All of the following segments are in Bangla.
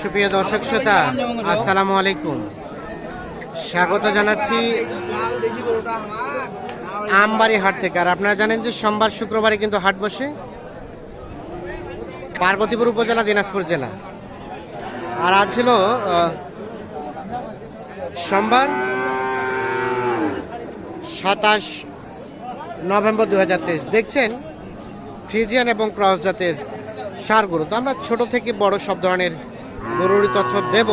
সুপ্রিয় দর্শক শ্রোতা, আসসালামু আলাইকুম। স্বাগত জানাচ্ছি আমবাড়ি হাট থেকে। আর আপনারা জানেন যে সোমবার, শুক্রবারে কিন্তু হাট বসে পার্বতীপুর উপজেলা, দিনাজপুর জেলা। আর আজ ছিল সোমবার সাতাশ নভেম্বর দুই হাজার তেইশ। দেখছেন, ফ্রিজিয়ান এবং ক্রস জাতের সার গরু তো আমরা ছোট থেকে বড় সব ধরনের গরুরই তথ্য দেব।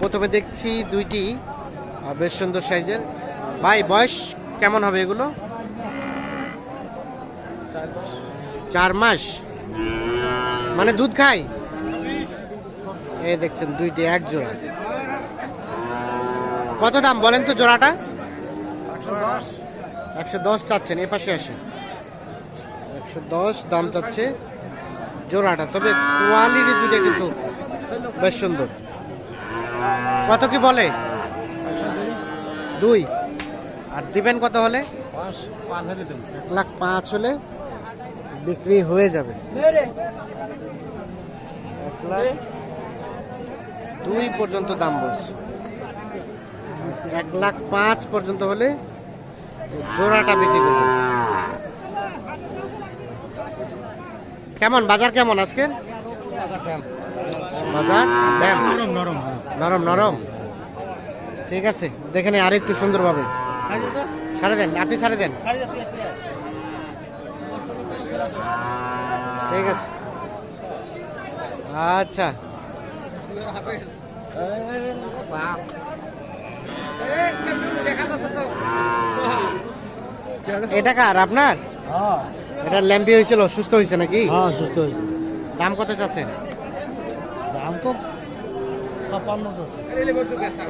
প্রথমে দেখছি দুইটি। বেশ সুন্দর সাইজের। ভাই, বয়স কেমন হবে এগুলো? চার মাস। মানে দুধ খায় এ দেখছেন, দুইটি এক জোড়া। কত দাম বলেন তো জোড়াটা? একশো দশ চাচ্ছেন, এ পাশে আসেন। একশো দশ দাম চাচ্ছে। জোড়াটা, তবে কোয়ালিটি দুটো কিন্তু বেশ সুন্দর। কত কি বলে? দুই। আর দিবেন কত হলে? এক লাখ পাঁচ হলে বিক্রি হয়ে যাবে। এক লাখ দুই পর্যন্ত দাম বলছে। এক লাখ পাঁচ পর্যন্ত হলে জোড়াটা বিক্রি করবে। কেমন বাজার কেমন আজকে? বাজার নরম নরম। ঠিক আছে দেখে নে আরেকটু সুন্দরভাবে। ছাড়ে দেন আপনি ছাড়ে দেন। ঠিক আছে। আচ্ছা। এটা কার আপনার? হ্যাঁ। এটা ল্যাম্পি হয়েছিল সুস্থ হয়েছে নাকি? হ্যাঁ সুস্থ হয়েছে। দাম কত চাচ্ছেন দাম তো ছাপান্ন আছে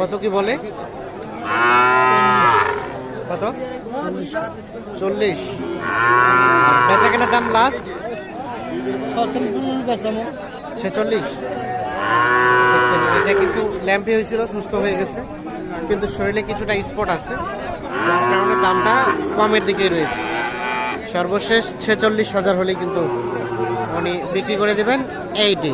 কত কি বলে? কত? চল্লিশ। বেচা কেনার দাম লাস্ট ছেচল্লিশ। এটা কিন্তু ল্যাম্পি হয়েছিল সুস্থ হয়ে গেছে। কিন্তু শরীরে কিছুটা স্পট আছে যার কারণে দামটা কমের দিকে রয়েছে। সর্বশেষ ছেচল্লিশ হাজার হলে কিন্তু উনি বিক্রি করে দেবেন এইটি।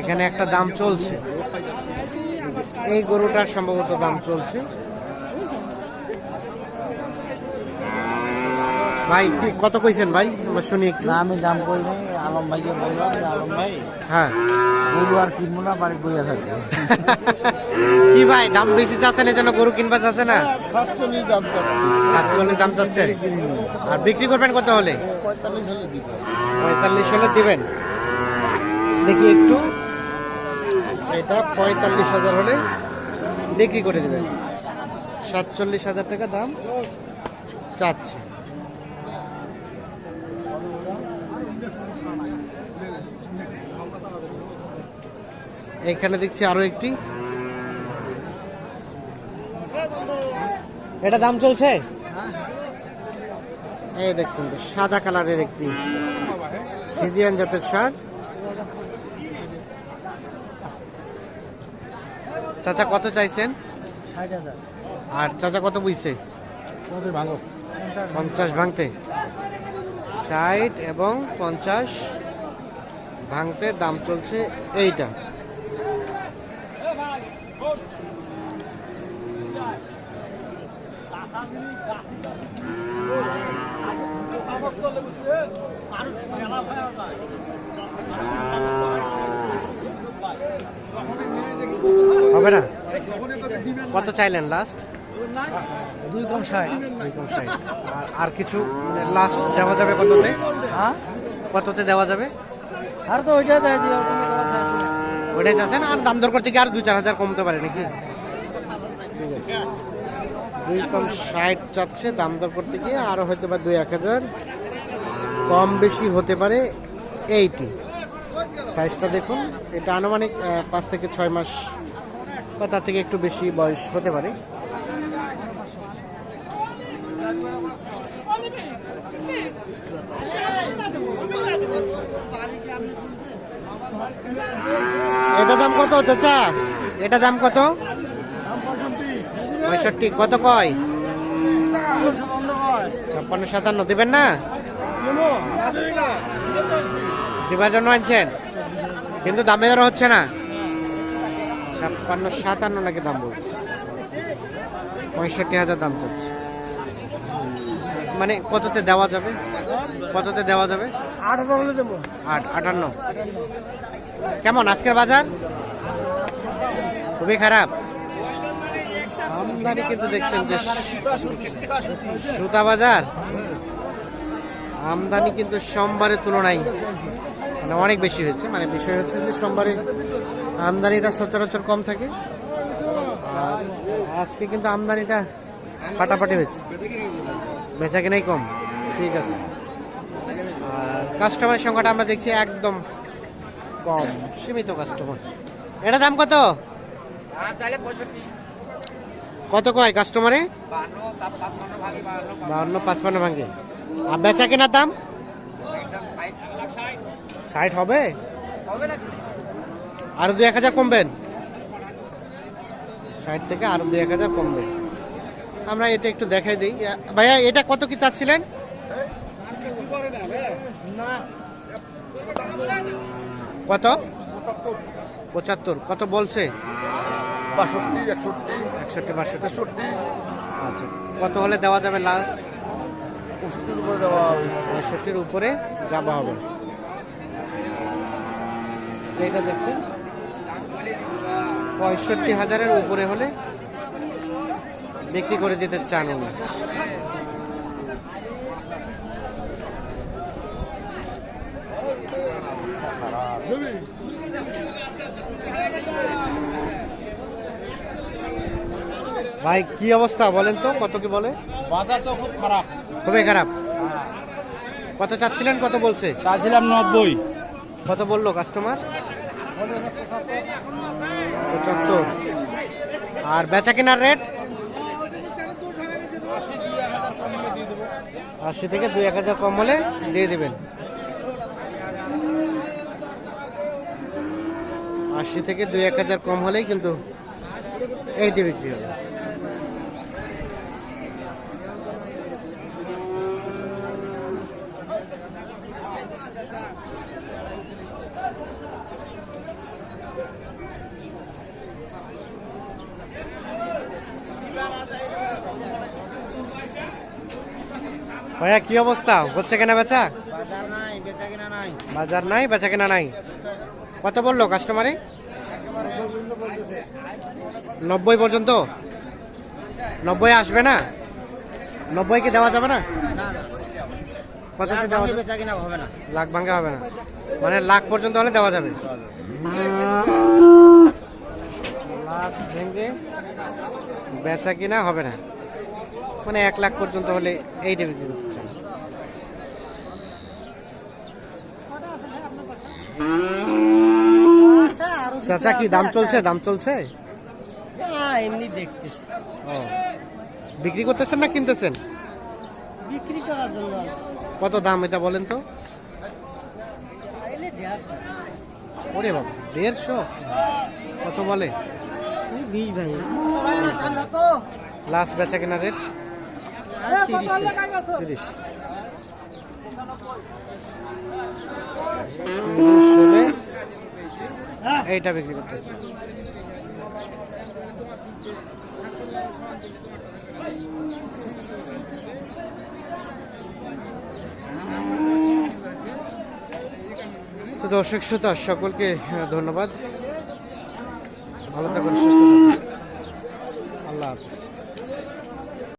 এখানে একটা দাম চলছে। এই গরুটার সম্ভবত দাম চলছে। ভাই কি কত কইছেন ভাই? আমরা শুনি একটু। না আমি দাম করি নাই আলম ভাইকে বললাম যে আলম ভাই হ্যাঁ। গরু আর কিনবো না বাড়ি বইয়া থাকবে। কি ভাই দাম বেশি চাচ্ছেন এই জন্য গরু কিনবা চাচ্ছে না? সাতচল্লিশ দাম চাচ্ছি। সাতচল্লিশ দাম চাচ্ছেন আর বিক্রি করবেন কত হলে? পঁয়তাল্লিশ হলে দিব। পঁয়তাল্লিশ হলে দিবেন। দেখি একটু। এটা পঁয়তাল্লিশ হাজার হলে বিক্রি করে দিবেন। সাতচল্লিশ হাজার টাকা দাম চাচ্ছে। এখানে দেখছি আরও একটি। এটা দাম চলছে? এই দেখছেন তো সাদা কালারের একটি ফিজিয়ান জাতের শার্ট। চাচা কত চাইছেন? আর চাচা কত বুঝছে? পঞ্চাশ ভাঙতে। ষাট এবং পঞ্চাশ ভাঙতে দাম চলছে এইটা। হবে না? কত চাইলেন লাস্ট দুই কম ষাট। এরকম ষাট। আর আর কিছু? লাস্ট দেওয়া যাবে কততে? হ্যাঁ? কততে দেওয়া যাবে? আর তো ওইটা চাইছি আর কোনো কথা চাইছি ওইটাই চাইছেন? আর দাম দর করতে গিয়ে আর দু চার হাজার কমতে পারে নাকি? ঠিক আছে। দুই কম ষাট চাচ্ছে, দাম দর করতে গিয়ে আরও হয়তো বা দুই এক হাজার। কম বেশি হতে পারে এইটি। সাইজটা দেখুন, এটা আনুমানিক পাঁচ থেকে ছয় মাস বা তার থেকে একটু বেশি বয়স হতে পারে। এটা দাম কত চাচা? এটা দাম কত? পঁয়ষট্টি, কত কয়? ছাপ্পান্ন, সাতান্ন, দিবেন না? দিবার জন্য আনছেন? কিন্তু দামে দর হচ্ছে না। ছাপ্পান্ন, সাতান্ন নাকি দাম বলছে? পঁয়ষট্টি হাজার দাম চলছে। মানে কততে দেওয়া যাবে? কততে দেওয়া যাবে? আট আট, আটান্ন। কেমন আজকের বাজার? খুবই খারাপ। আমদানি কিন্তু দেখছেন যে সুতা বাজার আমদানি কিন্তু সোমবারের তুলনায় মানে অনেক বেশি হয়েছে। মানে বিষয় হচ্ছে যে সোমবারে আমদানিটা সচরাচর কম থাকে। আর আজকে কিন্তু আমদানিটা ফাটাফাটি হয়েছে। বেচা কেনাই কম। ঠিক আছে। আর কাস্টমার সংখ্যাটা আমরা দেখছি একদম কম। সীমিত কাস্টমার এটা দাম কত? কত কয় কাস্টমারে বাউন্ন পাঁচপান্ন ভাঙে আর বেচা কেনার দাম? ষাট হবে? আরও দু এক হাজার কমবেন ষাট থেকে আরও দু এক হাজার কমবে। আমরা এটা একটু দেখাই দিই। ভাইয়া এটা কত কি চাচ্ছিলেন? কত? পঁচাত্তর। কত বলছে? বাষট্টি একষট্টি। একষট্টি বাষট্টি। তেষট্টি। আচ্ছা কত হলে দেওয়া যাবে লাস্ট পঁয়ষট্টির উপরে দেওয়া হবে। পঁয়ষট্টির উপরে যাওয়া হবে। এইটা দেখছেন? পঁয়ষট্টি হাজারের উপরে হলে বিক্রি করে দিতে চান উনি। ভাই কি অবস্থা বলেন তো কত কি বলে? বাজার তো খুব খারাপ। খুবই খারাপ। কত চাচ্ছিলেন কত বলছে? চাচ্ছিলাম নব্বই। কত বলল কাস্টমার পঁচাত্তর। আর বেচা কেনার রেট আশি থেকে দুই এক হাজার কম হলে দিয়ে দেবেন। আশি থেকে দুই এক হাজার কম হলেই কিন্তু এইটি বিক্রি হবে। ভাইয়া কি অবস্থা? হচ্ছে কেনা বেচা? বাজার নাই বেচা কিনা নাই। বাজার নাই বেচা কেনা নাই? কত বলল কাস্টমারে নব্বই পর্যন্ত? নব্বই আসবে না? নব্বই কি দেওয়া যাবে না? কত দেওয়া বেচা কিনা হবে না। লাখ ভাঙ্গা হবে না। মানে লাখ পর্যন্ত হলে দেওয়া যাবে। লাখ ভেঙে বেচা কিনা হবে না। মানে এক লাখ পর্যন্ত হলে বিক্রি করতে চান। চাচা কি দাম চলছে? দাম চলছে? এমনি দেখতেছি। ও। বিক্রি করতেছেন না কিনতেছেন? বিক্রি করার জন্য কত দাম এটা বলেন তো? ওরে বাবা দেড়শো? কত বলে? লাস্ট বেচা কেনা রেট তিরিশ। এইটা বিক্রি করতে হচ্ছে তো দর্শক শ্রোতা সকলকে ধন্যবাদ। ভালো থাকুন সুস্থ